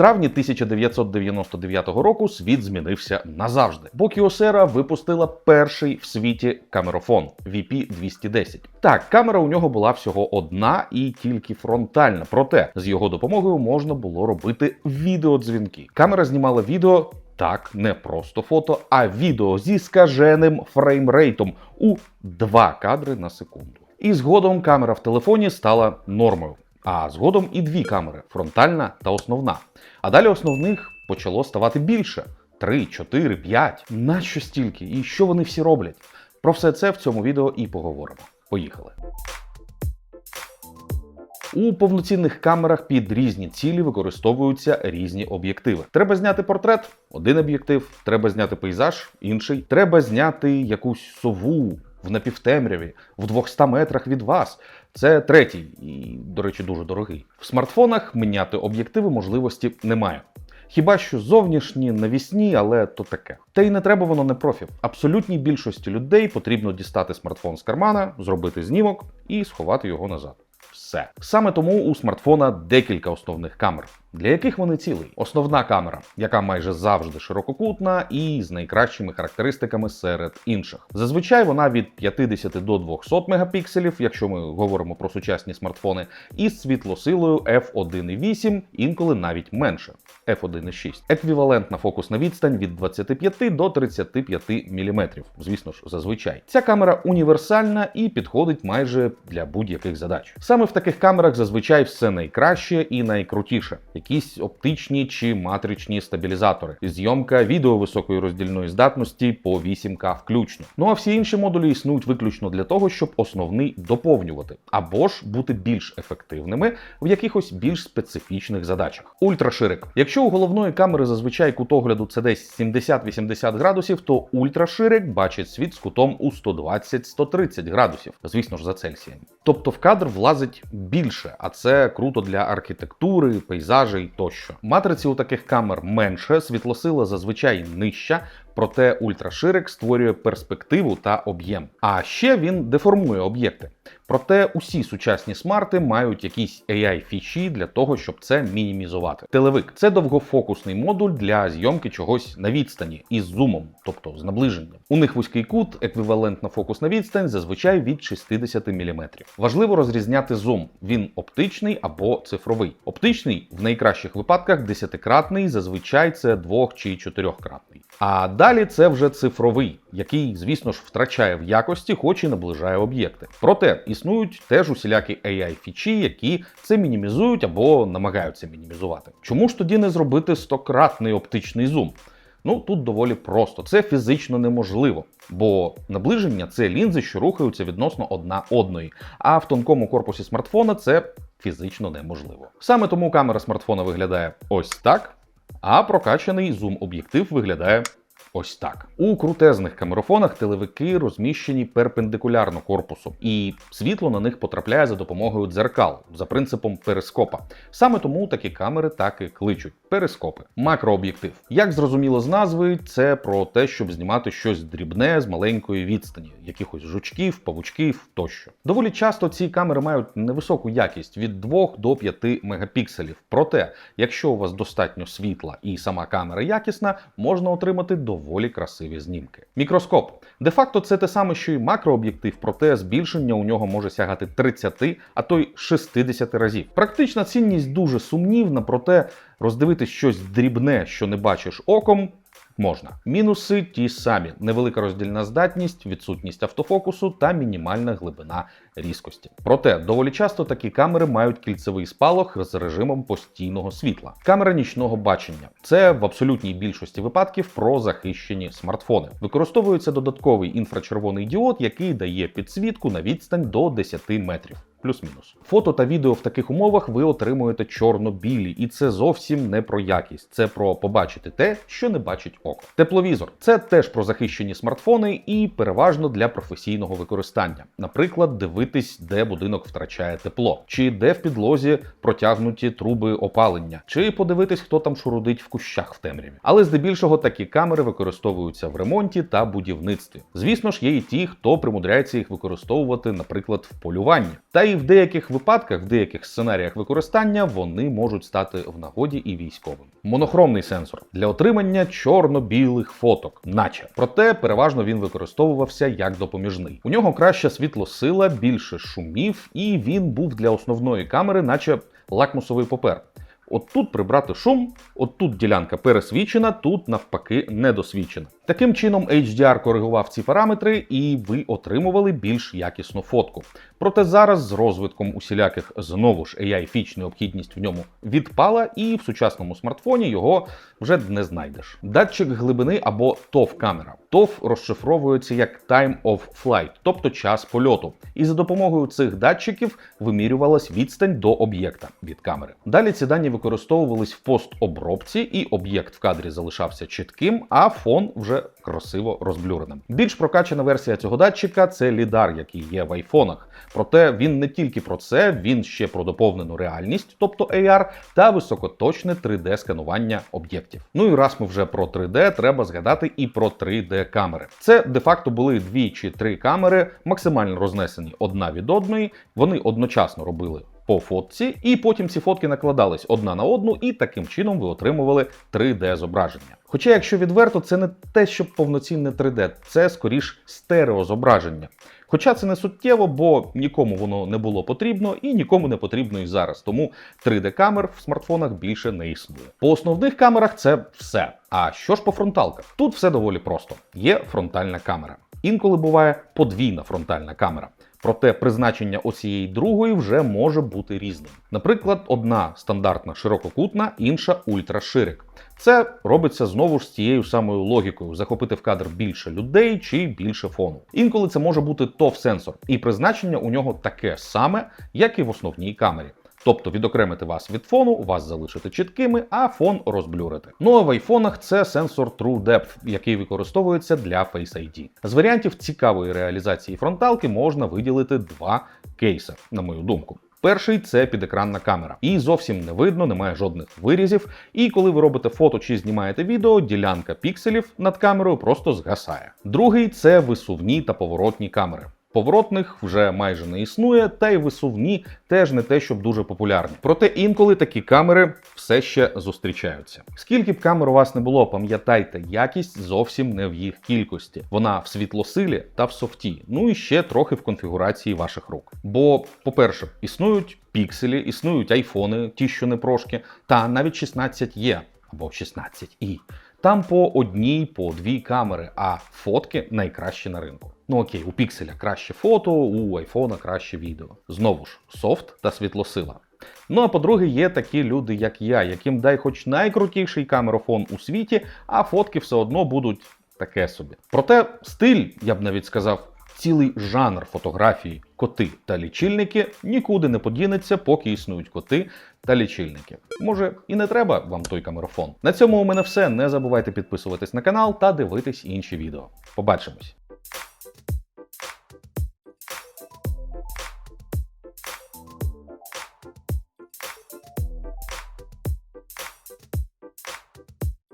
травні 1999 року світ змінився назавжди, бо Кіосера випустила перший в світі камерофон VP210. Так, камера у нього була всього одна і тільки фронтальна. Проте з його допомогою можна було робити відеодзвінки. Камера знімала відео. Так, не просто фото, а відео зі скаженим фреймрейтом у 2 кадри на секунду. І згодом камера в телефоні стала нормою. А згодом і дві камери фронтальна та основна. А далі основних почало ставати більше: 3, 4, 5. Нащо стільки? І що вони всі роблять? Про все це в цьому відео і поговоримо. Поїхали. У повноцінних камерах під різні цілі використовуються різні об'єктиви. Треба зняти портрет один об'єктив, треба зняти пейзаж інший, треба зняти якусь сову в напівтемряві в 200 метрах від вас. Це третій і, до речі, дуже дорогий. В смартфонах міняти об'єктиви можливості немає. Хіба що зовнішні, навісні, але то таке. Та й не треба воно не профі. Абсолютній більшості людей потрібно дістати смартфон з кармана, зробити знімок і сховати його назад. Все. Саме тому у смартфона декілька основних камер. Для яких вони цілий? Основна камера, яка майже завжди ширококутна і з найкращими характеристиками серед інших. Зазвичай вона від 50 до 200 мегапікселів, якщо ми говоримо про сучасні смартфони, із світлосилою f1.8, інколи навіть менше f1.6. Еквівалентна фокусна відстань від 25 до 35 мм. Звісно ж, зазвичай. Ця камера універсальна і підходить майже для будь-яких задач. Саме в таких камерах зазвичай все найкраще і найкрутіше якісь оптичні чи матричні стабілізатори, зйомка відео високої роздільної здатності по 8К включно. Ну а всі інші модулі існують виключно для того, щоб основний доповнювати, або ж бути більш ефективними в якихось більш специфічних задачах. Ультраширик. Якщо у головної камери зазвичай кут огляду це десь 70-80 градусів, то ультраширик бачить світ з кутом у 120-130 градусів, звісно ж за Цельсієм. Тобто в кадр влазить більше, а це круто для архітектури, пейзажей тощо. Матриці у таких камер менше, світлосила зазвичай нижча. Проте ультраширик створює перспективу та об'єм. А ще він деформує об'єкти. Проте усі сучасні смарти мають якісь AI-фічі для того, щоб це мінімізувати. Телевик це довгофокусний модуль для зйомки чогось на відстані із зумом, тобто з наближенням. У них вузький кут, еквівалентна фокусна відстань, зазвичай від 60 мм. Важливо розрізняти зум. Він оптичний або цифровий. Оптичний в найкращих випадках десятикратний, зазвичай це двох чи чотирьохкратний. А далі це вже цифровий, який, звісно ж, втрачає в якості, хоч і наближає об'єкти. Проте існують теж усілякі AI-фічі, які це мінімізують або намагаються мінімізувати. Чому ж тоді не зробити стократний оптичний зум? Ну тут доволі просто, це фізично неможливо, бо наближення це лінзи, що рухаються відносно одна одної. А в тонкому корпусі смартфона це фізично неможливо. Саме тому камера смартфона виглядає ось так, а прокачаний зум-об'єктив виглядає Ось так. У крутезних камерофонах телевики розміщені перпендикулярно корпусу, і світло на них потрапляє за допомогою дзеркал за принципом перископа. Саме тому такі камери так і кличуть перископи. Макрооб'єктив. Як зрозуміло з назви, це про те, щоб знімати щось дрібне з маленької відстані, якихось жучків, павучків тощо. Доволі часто ці камери мають невисоку якість від 2 до 5 мегапікселів. Проте, якщо у вас достатньо світла і сама камера якісна, можна отримати доволі красиві знімки. Мікроскоп. Де-факто це те саме, що і макрооб'єктив, проте збільшення у нього може сягати 30, а то й 60 разів. Практична цінність дуже сумнівна, проте роздивитись щось дрібне, що не бачиш оком. Можна. Мінуси ті самі: невелика роздільна здатність, відсутність автофокусу та мінімальна глибина різкості. Проте доволі часто такі камери мають кільцевий спалах з режимом постійного світла. Камера нічного бачення це в абсолютній більшості випадків про захищені смартфони. Використовується додатковий інфрачервоний діод, який дає підсвітку на відстань до 10 метрів. Плюс-мінус. Фото та відео в таких умовах ви отримуєте чорно-білі, і це зовсім не про якість, це про побачити те, що не бачить око. Тепловізор це теж про захищені смартфони і переважно для професійного використання. Наприклад, дивитись, де будинок втрачає тепло, чи де в підлозі протягнуті труби опалення, чи подивитись, хто там шурудить в кущах в темряві. Але здебільшого такі камери використовуються в ремонті та будівництві. Звісно ж, є і ті, хто примудряється їх використовувати, наприклад, в полюванні. Та і в деяких випадках, в деяких сценаріях використання вони можуть стати в нагоді і військовим. Монохромний сенсор для отримання чорно-білих фоток, наче проте переважно він використовувався як допоміжний. У нього краща світлосила, більше шумів, і він був для основної камери, наче лакмусовий папер. От тут прибрати шум, от тут ділянка пересвічена, тут навпаки недосвічена. Таким чином, HDR коригував ці параметри, і ви отримували більш якісну фотку. Проте зараз з розвитком усіляких знову ж AI фіч необхідність в ньому відпала, і в сучасному смартфоні його вже не знайдеш. Датчик глибини або TOF камера. TOF розшифровується як Time of Flight, тобто час польоту. І за допомогою цих датчиків вимірювалась відстань до об'єкта від камери. Далі ці дані використовувались в постобробці, і об'єкт в кадрі залишався чітким, а фон вже красиво розблюреним. Більш прокачана версія цього датчика це лідар, який є в айфонах. Проте він не тільки про це, він ще про доповнену реальність, тобто AR, та високоточне 3D-сканування об'єктів. Ну і раз ми вже про 3D, треба згадати і про 3D-камери. Це де-факто були дві чи три камери, максимально рознесені одна від одної. Вони одночасно робили по фотці, і потім ці фотки накладались одна на одну, і таким чином ви отримували 3D зображення. Хоча, якщо відверто, це не те, що повноцінне 3D, це скоріш стереозображення. Хоча це не суттєво, бо нікому воно не було потрібно і нікому не потрібно і зараз. Тому 3D-камер в смартфонах більше не існує. По основних камерах це все. А що ж по фронталках? Тут все доволі просто: є фронтальна камера. Інколи буває подвійна фронтальна камера. Проте призначення оцієї другої вже може бути різним. Наприклад, одна стандартна ширококутна, інша ультраширик. Це робиться знову ж з тією самою логікою: захопити в кадр більше людей чи більше фону. Інколи це може бути тов сенсор, і призначення у нього таке саме, як і в основній камері. Тобто відокремити вас від фону, вас залишити чіткими, а фон розблюрити. Ну а в айфонах це сенсор True Depth, який використовується для Face ID. З варіантів цікавої реалізації фронталки можна виділити два кейси, на мою думку. Перший це підекранна камера. І зовсім не видно, немає жодних вирізів. І коли ви робите фото чи знімаєте відео, ділянка пікселів над камерою просто згасає. Другий це висувні та поворотні камери. Поворотних вже майже не існує, та й висувні теж не те, щоб дуже популярні. Проте інколи такі камери все ще зустрічаються. Скільки б камер у вас не було, пам'ятайте, якість зовсім не в їх кількості. Вона в світлосилі та в софті, ну і ще трохи в конфігурації ваших рук. Бо, по-перше, існують пікселі, існують айфони, ті, що не прошки, та навіть 16 є або 16 і. Там по одній, по дві камери, а фотки найкращі на ринку. Ну окей, у пікселя краще фото, у айфона краще відео. Знову ж, софт та світлосила. Ну а по-друге, є такі люди, як я, яким дай хоч найкрутіший камерофон у світі, а фотки все одно будуть таке собі. Проте стиль, я б навіть сказав, цілий жанр фотографії, коти та лічильники нікуди не подінеться, поки існують коти та лічильники. Може, і не треба вам той камерофон. На цьому у мене все. Не забувайте підписуватись на канал та дивитись інші відео. Побачимось!